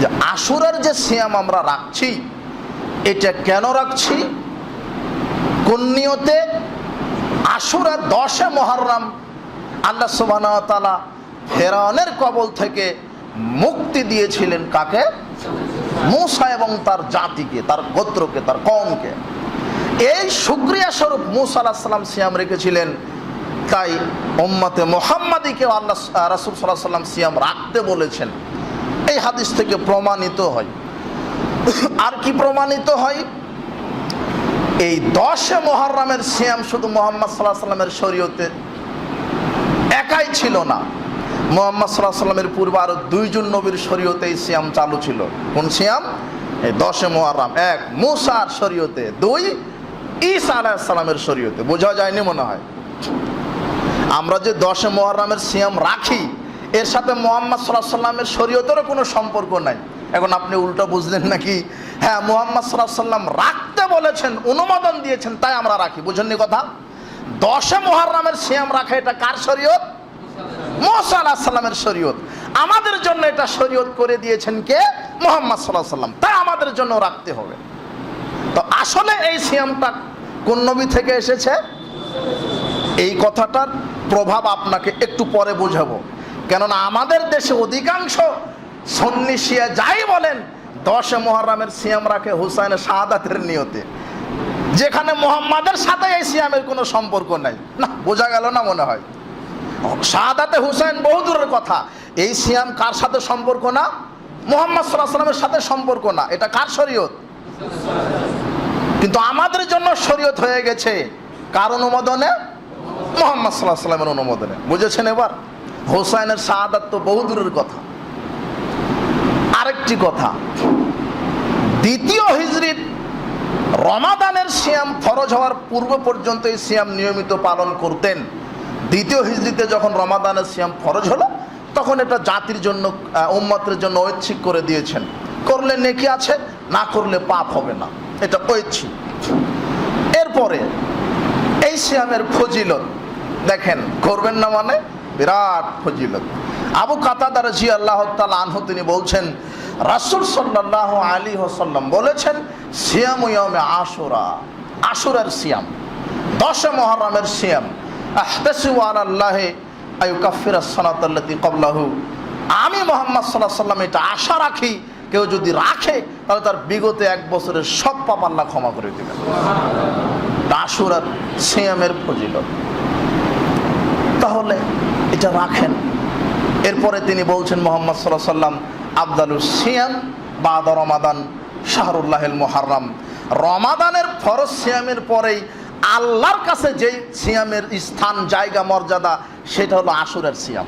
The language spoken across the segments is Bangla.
যে আসুরের যে সিয়াম আমরা রাখছি, এটা কেন রাখছি? কোন নিয়তে? আশুরা দশে মহরম, আল্লাহ সুবাহ তালা ফেরানের কবল থেকে মুক্তি দিয়েছিলেন কাকে? মূসা এবং তার জাতিকে, তার গোত্রকে, তার কমকে এই সুক্রিয়া স্বরূপ মুসা আল্লাহ সাল্লাম সিয়াম রেখেছিলেন। তাই ওম্মতে মোহাম্মদীকে আল্লাহ, রাসুল সাল্লাহ সাল্লাম সিয়াম রাখতে বলেছেন। এই হাদিস থেকে প্রমাণিত হয়। আর কি প্রমাণিত হয়? এই দশে মহরমের সিয়াম শুধু মোহাম্মদ সাল্লাহ সাল্লামের শরীয়তে একাই ছিল না। মোহাম্মদ সাল্লাহ সাল্লামের পূর্বে আরও দুইজন নবীর শরীয়তে এই সিয়াম চালু ছিল। কোন সিয়াম? এই দশে মহরম। এক, মুসার শরীয়তে। দুই, ঈসা আলাহিসাল্লামের শরীয়তে। বোঝা যায়নি মনে হয়? আমরা যে দশে মহরমের সিয়াম রাখি এর সাথে মোহাম্মদ সাল্লাহ সাল্লামের শরীয়তেরও কোনো সম্পর্ক নাই। এখন আপনি উল্টো বুঝলেন নাকি? হ্যাঁ মোহাম্মদ সাল্লাহ সাল্লাম রাখতে বলেছেন, অনুমোদন দিয়েছেন, তাই আমরা রাখি। বুঝেননি কথা? দশে মহরমের সিয়াম রাখা, এটা কার শরীয়ত? মোসা আলাহ সাল্লামের শরীয়ত। আমাদের জন্য এটা শরীয়ত করে দিয়েছেন কে? মোহাম্মদ সাল্লাহ সাল্লাম। তাই আমাদের জন্য রাখতে হবে। তো আসলে এই সিয়ামটা কোন নবী থেকে এসেছে? এই কথাটার প্রভাব আপনাকে একটু পরে বোঝাবো। কেননা আমাদের দেশে অধিকাংশ সন্নিশিয়া যাই বলেন, দশে মহরমের সিয়াম রাখে হুসাইনের শাহাদাতের নিয়তে। যেখানে মোহাম্মদের সাথে এই সিয়ামের কোনো সম্পর্ক নাই। না, বোঝা গেল না মনে হয়? শাহাদাতে হুসাইন বহু দূরের কথা। এই সিয়াম কার সাথে সম্পর্ক না? মোহাম্মদ সাল্লাহ সাল্লামের সাথে সম্পর্ক না। এটা কার শরীয়ত? কিন্তু আমাদের জন্য শরীয়ত হয়ে গেছে কার অনুমোদনে? মোহাম্মদ সাল্লাহ সাল্লামের অনুমোদনে। বুঝেছেন এবার? হোসাইনের শাহাদাত তো বহু দূরের কথা। আরেকটি কথা, দ্বিতীয় হিজরির রমাদানের সিয়াম ফরজ হওয়ার পূর্ব পর্যন্ত এই সিয়াম নিয়মিত পালন করতেন। দ্বিতীয় হিজড়িতে যখন রমাদানের সিয়াম ফরজ হলো, তখন এটা জাতির জন্য উম্মতের জন্য ঐচ্ছিক করে দিয়েছেন। করলে নেকি আছে, না করলে পাপ হবে না। এটা ঐচ্ছিক। এরপরে এই সিয়ামের ফজিলত, দেখেন, করবেন না মানে বিরাট ফজিলত। আবু কাতাদার জি আল্লাহ আনহু তিনি বলছেন, রাসুল সাল্লাহ আলী হোসাল্লাম বলেছেন, সিয়াম ইয়মে আশুরা। আশুরার সিয়াম, দশে মহরমের সিয়াম। আমি মোহাম্মদ সাল্লাহ সাল্লাম এটা আশা রাখি, কেউ যদি রাখে, তাহলে তার বিগত এক বছরের সব পাপ আল্লাহ ক্ষমা করে দেবেন। আশুরার সিয়ামের ফজিলত। তাহলে এটা রাখেন। এরপরে তিনি বলছেন মোহাম্মদ সাল্লাহ সাল্লাম আবদালুর সিয়াম বাদ রমাদান শাহরুল্লাহেল মোহারম রমাদানের ফরজ সিয়ামের পরেই আল্লাহর কাছে যেই সিয়ামের স্থান, জায়গা, মর্যাদা, সেটা হলো আসুরের সিয়াম।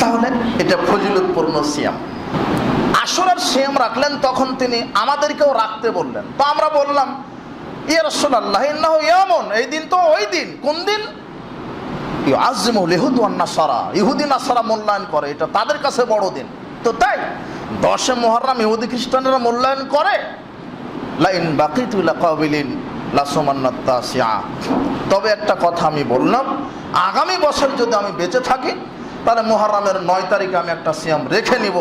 তাহলে এটা ফজিলতপূর্ণ সিয়াম। আসরের সিয়াম রাখলেন, তখন তিনি আমাদেরকেও রাখতে বললেন। তো আমরা বললাম ইয়ে রসোল্লাহ এমন এই দিন তো ওই দিন, কোন দিন? আজমুল ইহুদ নাসারা। ইহুদি নাসারা মূল্যায়ন করে, এটা তাদের কাছে বড় দিন। তো তাই, দশে মহরম ইহুদি খ্রিস্টানেরা মূল্যায়ন করে, লাইন বাকি তুলা কবিলিন লাসমান্নাত্তাসিয়া তবে একটা কথা আমি বললাম, আগামী বছর যদি আমি বেঁচে থাকি, তাহলে মহরমের নয় তারিখে আমি একটা সিয়াম রেখে নিব,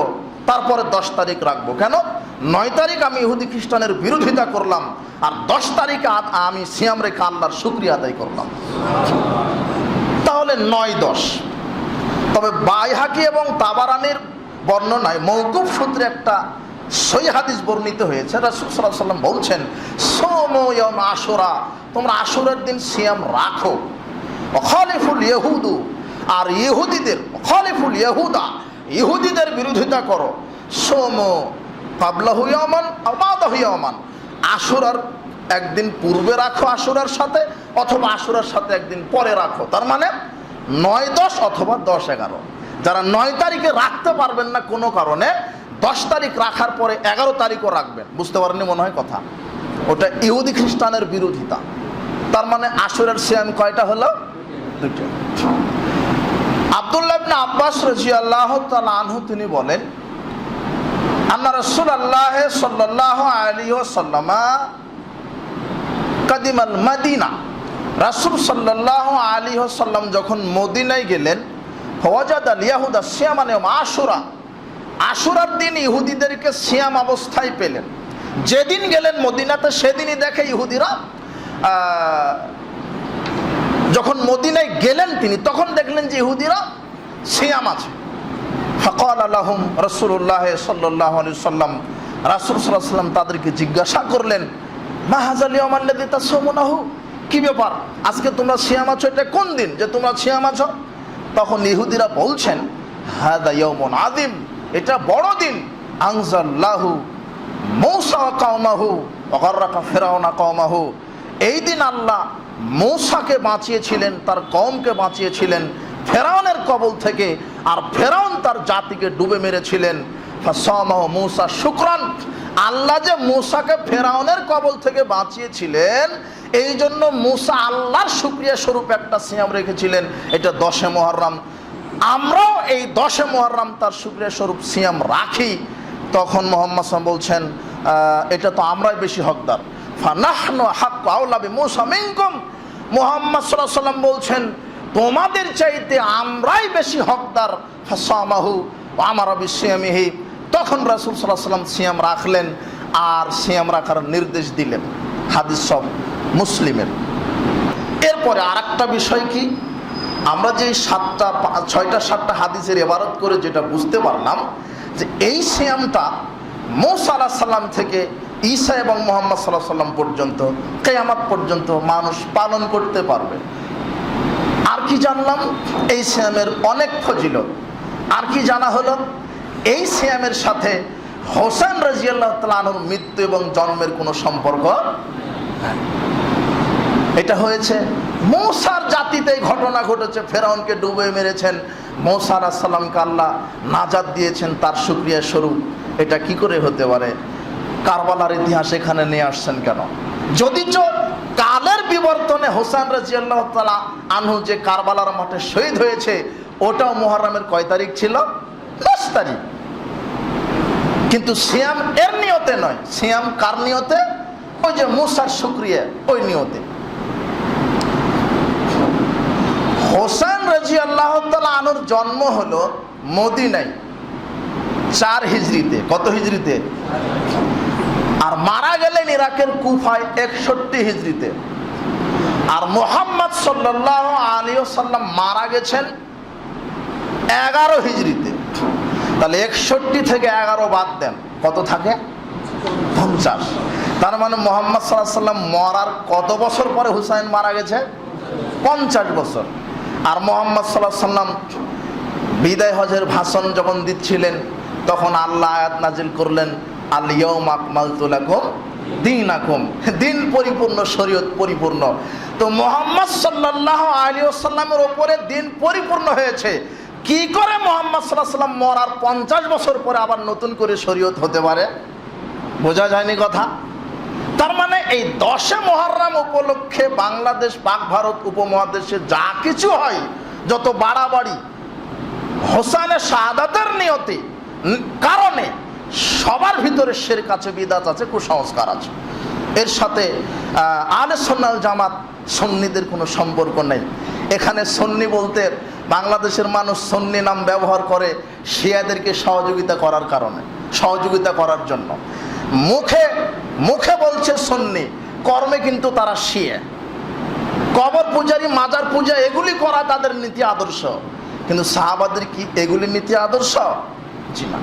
তারপরে দশ তারিখ রাখব। কেন? নয় তারিখ আমি ইহুদি খ্রিস্টানের বিরোধিতা করলাম, আর দশ তারিখে আমি সিয়াম রেখে আল্লাহর শুক্রিয়া আদায় করলাম। নয় দশ। তবে বাইহাকি এবং তাবারানির বর্ণনায় মৌকুফ সূত্রে একটা সই হাদিস বর্ণিত হয়েছে। রাসুল সাল্লাহ সাল্লাম বলছেন সোময়ম আশুরা, তোমরা আশুরের দিন সিয়াম রাখো। খলিফুল ইহুদু আর ইহুদিদের খলিফুল ইহুদা ইহুদিদের বিরোধিতা করো। সোম কাবলা হুইয়মান বাদা হুইয়মান আশুরার একদিন পূর্বে রাখো আশুরার সাথে, অথবা আশুরার সাথে একদিন পরে রাখো। তার মানে নয় দশ অথবা দশ এগারো। যারা নয় তারিখে রাখতে পারবেন না কোনো কারণে, দশ তারিখ রাখার পরে এগারো তারিখও রাখবেন। বুঝতে পারেননি মনে হয় কথা? ওটা ইহুদি খ্রিস্টানের বিরোধিতা। তার মানে আসরের সিয়াম কয়টা হলো? দুটো আবদুল্লাহ আব্বাস রাজি আল্লাহ আনহু তিনি বলেন, আন্না রসুল আল্লাহ সাল্লাহ আলী সাল্লামা কাদিমাল মাদিনা। রাসুল সাল্লাহ আলী সাল্লাম যখন মদিনায় গেলেন, ফওয়াজাদ আল ইয়াহুদা সিয়ামানে আশুরা, আশুরার দিন ইহুদিদেরকে সিয়াম অবস্থায় পেলেন। যেদিন গেলেন মদিনাতে, সেদিনই দেখে ইহুদিরা যখন মদিনায় গেলেন তিনি, তখন দেখলেন যে ইহুদিরা সিয়াম আছে। ফকল আলহম রসুল্লাহ সাল্লাহ আলি সাল্লাম রাসুল সাল্লাহ সাল্লাম তাদেরকে জিজ্ঞাসা করলেন মাহাজালি আমাল্লাদি তা সোমনাহু কি ব্যাপার? আজকে তোমরা সিয়াম আছো, এটা কোন দিন? যে তোমরা সিয়াম আছো? তখন ইহুদিরা বলছেন হ্যাঁ দাইমন আদিম এটা বড় দিন। আংজাল্লাহু মৌসা কাউমাহু অগর্রাকা ফেরাওনা কওমাহু। এই দিন আল্লাহ মৌসাকে বাঁচিয়েছিলেন, তার কমকে বাঁচিয়েছিলেন, ফেরাউনের কবল থেকে, আর ফেরাউন তার জাতিকে ডুবে মেরেছিলেন। ফাসামাহ মূসা শুক্রান আল্লাহ যে মূসাকে ফেরাউনের কবল থেকে বাঁচিয়েছিলেন, এই জন্য মূসা আল্লাহর শুক্রিয়া স্বরূপ একটা সিয়াম রেখেছিলেন, এটা দশে মহরম আমরাও এই দশে মহরম তার শুক্রিয়া স্বরূপ সিয়াম রাখি। তখন মোহাম্মদ বলছেন এটা তো আমরাই বেশি হকদার। মুহাম্মদ বলছেন, তোমাদের চাইতে আমরাই বেশি হকদার। ফাসামাহু আমার বিসিয়ামিহি। তখন রাসুল আলাইহি সাল্লাম সিয়াম রাখলেন আর সিয়াম রাখার নির্দেশ দিলেন। হাদিস সব মুসলিমের। এরপরে আরেকটা বিষয় কি? আমরা যে সাতটা, ছয়টা, সাতটা হাদিসের এবারত করে যেটা বুঝতে পারলাম যে এই সিয়ামটা মৌসা আলাহ সাল্লাম থেকে ঈসা এবং মোহাম্মদ সাল্লাহ সাল্লাম পর্যন্ত, কেয়ামাত পর্যন্ত মানুষ পালন করতে পারবে। আর কি জানলাম? এই সিয়ামের অনেক ফজিলত। আর কি জানা হলো? এই সিয়ামের সাথে হোসেন রাজিয়াল্লাহ মৃত্যু এবং জন্মের কোনো সম্পর্ক এটা হয়েছে, মৌসার জাতিতে ঘটনা ঘটেছে, ফেরাউনকে ডুবে মেরেছেন, মৌসা আলাহ সাল্লামকে আল্লাহ নাজাদ দিয়েছেন, তার সুক্রিয়া স্বরূপ। এটা কি করে হতে পারে? কারবালার ইতিহাস এখানে নিয়ে আসছেন কেন? যদিচ কালের বিবর্তনে হোসেন রাজিয়াল্লাহ তালা আনহু যে কারবালার মাঠে শহীদ হয়েছে, ওটাও মোহরমের কয় তারিখ ছিল? দশ তারিখ। কিন্তু সিয়াম এর নিয়তে নয়। সিয়াম কার নিয়তে? ওই যে মুসার শুক্রিয়া, ওই নিয়তে। হোসেন রাজি আল্লাহ আনুর জন্ম হলো মদিনায়, চার হিজড়িতে। কত হিজড়িতে? আর মারা গেলেন ইরাকের কুফায় একষট্টি হিজড়িতে। আর মোহাম্মদ সাল্লাহ আলী সাল্লাম মারা গেছেন এগারো হিজড়িতে। তাহলে একষট্টি থেকে এগারো বাদ দেন। কত থাকে? পঞ্চাশ। তার মানে মোহাম্মদ সাল্লাহ সাল্লাম মরার কত বছর পরে হুসাইন মারা গেছে? পঞ্চাশ বছর। আর মোহাম্মদ সাল্লাহ সাল্লাম বিদায় হজের ভাষণ যখন দিচ্ছিলেন, তখন আল্লাহ আয়াত নাজিল করলেন আলিয়ম আকমাল তুলাকুম দিন আকুম দিন পরিপূর্ণ, শরীয়ত পরিপূর্ণ। তো মোহাম্মদ সাল্লাহ আলী সাল্লামের ওপরে দিন পরিপূর্ণ হয়েছে। কি করে মোহাম্মদ সাল্লাম মরার পঞ্চাশ বছর পরে আবার নতুন করে শরীয়ত হতে পারে? বোঝা যায়নি কথা? তার মানে এই দশে মহরম উপলক্ষে বাংলাদেশ, পাক ভারত উপমহাদেশে যা কিছু হয়, যত বাড়াবাড়ি হোসানের শাহাদাতের নিয়তে কারণে সবার ভিতরে শের কাছে বিদাত আছে, কুসংস্কার আছে। এর সাথে আলে সন্ন্যাল জামাত সন্নিদের কোনো সম্পর্ক নেই। এখানে সন্নি বলতে বাংলাদেশের মানুষ সন্নি নাম ব্যবহার করে শিয়াদেরকে সহযোগিতা করার কারণে, সহযোগিতা করার জন্য। মুখে মুখে বলছে সন্নি, কর্মে কিন্তু তারা শিয়ে। কবর পূজারি, মাজার পূজা, এগুলি করা তাদের নীতি আদর্শ। কিন্তু সাহাবাদের কি এগুলি নীতি আদর্শ? জি না।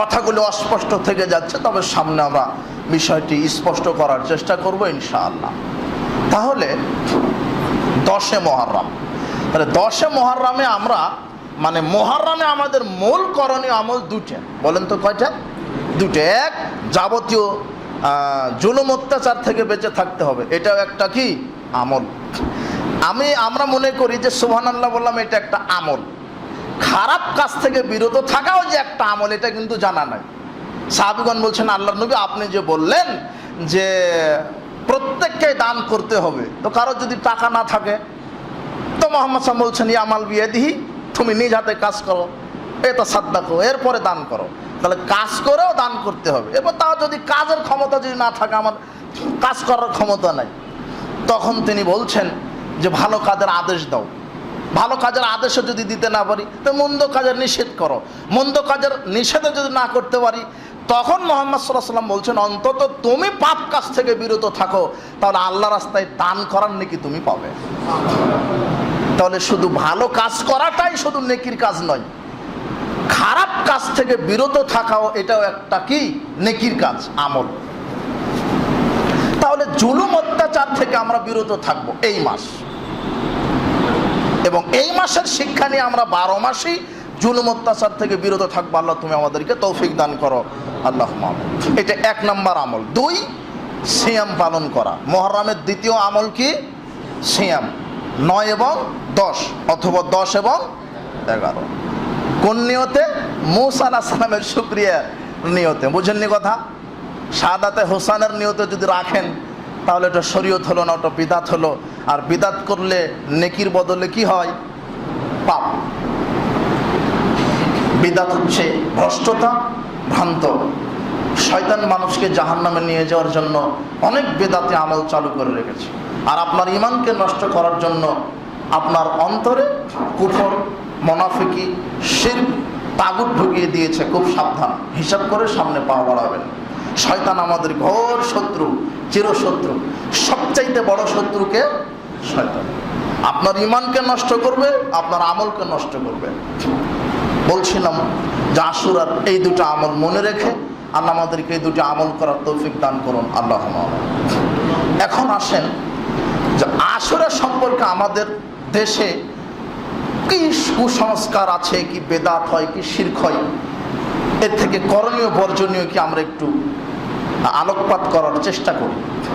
কথাগুলো অস্পষ্ট থেকে যাচ্ছে, তবে সামনে আমরা বিষয়টি স্পষ্ট করার চেষ্টা করব ইনশাআল্লাহ। তাহলে দশে মহারাম তাহলে দশে মহারামে আমরা মানে মহারামে আমাদের মূল করণীয় আমল দুটে বলেন তো কয়টা? দুটো এক, যাবতীয় জুলুম অত্যাচার থেকে বেঁচে থাকতে হবে। এটাও একটা কি? আমল। আমি, আমরা মনে করি যে সুবহান আল্লাহ বললাম এটা একটা আমল। খারাপ কাজ থেকে বিরত থাকাও যে একটা আমল, এটা কিন্তু জানা নাই। সাহাবিগণ বলছেন আল্লাহ নবী আপনি যে বললেন যে প্রত্যেককে দান করতে হবে, তো কারও যদি টাকা না থাকে তো মোহাম্মদ সাহেব বলছেন বিয়ে দিহি তুমি নিজ হাতে কাজ করো, এটা সাদ্দা করো, এরপরে দান করো। তাহলে কাজ করেও দান করতে হবে। এরপর তাও যদি কাজের ক্ষমতা যদি না থাকে, আমার কাজ করার ক্ষমতা নাই। তখন তিনি বলছেন যে, ভালো কাজের আদেশ দাও। ভালো কাজের আদেশও যদি দিতে না পারি, তো মন্দ কাজের নিষেধ করো। মন্দ কাজের নিষেধও যদি না করতে পারি, তখন মোহাম্মদ সাল্লাহ সাল্লাম বলছেন, অন্তত তুমি পাপ কাজ থেকে বিরত থাকো, তাহলে আল্লাহ রাস্তায় দান করার নাকি তুমি পাবে। তাহলে শুধু ভালো কাজ করাটাই শুধু নেকির কাজ নয়। খারাপ কাজ থেকে বিরত থাকাও এটাও একটা কি? নেকির কাজ, আমল। তাহলে জুলুম অত্যাচার থেকে আমরা বিরত থাকব এই মাস। এবং এই মাসের শিক্ষা নিয়ে আমরা বারো মাসই জুলুম অত্যাচার থেকে বিরত থাকব। আল্লাহ তুমি আমাদেরকে তৌফিক দান করো। আল্লাহ এটা এক নম্বর আমল। দুই, সিয়াম পালন করা। মহরমের দ্বিতীয় আমল কি? সিয়াম। নয় এবং দশ অথবা দশ এবং এগারো। কোন নিয়তে? মুসা আলাহ সালামের শুক্রিয়ার নিয়তে। বুঝেননি কথা? সাদাতে হোসানের নিয়তে যদি রাখেন, তাহলে এটা শরীয়ত হলো না, ওটা বিদাত হলো। আর বিদাত করলে নেকির বদলে কি হয়? পাপ। বিদাত হচ্ছে ভ্রষ্টতা, ভ্রান্ত। শয়তান মানুষকে জাহান নামে নিয়ে যাওয়ার জন্য অনেক বেদাতে আমল চালু করে রেখেছে। আর আপনার ইমানকে নষ্ট করার জন্য আপনার অন্তরে কুফর, মনাফিকি শির তাগুত ঢুকিয়ে দিয়েছে খুব সাবধান। হিসাব করে সামনে পা বাড়াবেন। শয়তান আমাদের ঘোর শত্রু, চিরশত্রু। সবচাইতে বড় শত্রুকে শয়তান। আপনার ইমানকে নষ্ট করবে, আপনার আমলকে নষ্ট করবে। বলছিলাম যে আশুরার এই দুটো আমল মনে রেখে আল্লাহ আমাদেরকে এই দুটো আমল করার তৌফিক দান করুন। আল্লাহ এখন আসেন আশুরা সম্পর্কে আমাদের দেশে কি কুসংস্কার আছে, কি বেদাত হয়, কি শির্ক হয়, এর থেকে করণীয়, বর্জনীয় কি আমরা একটু আলোকপাত করার চেষ্টা করি।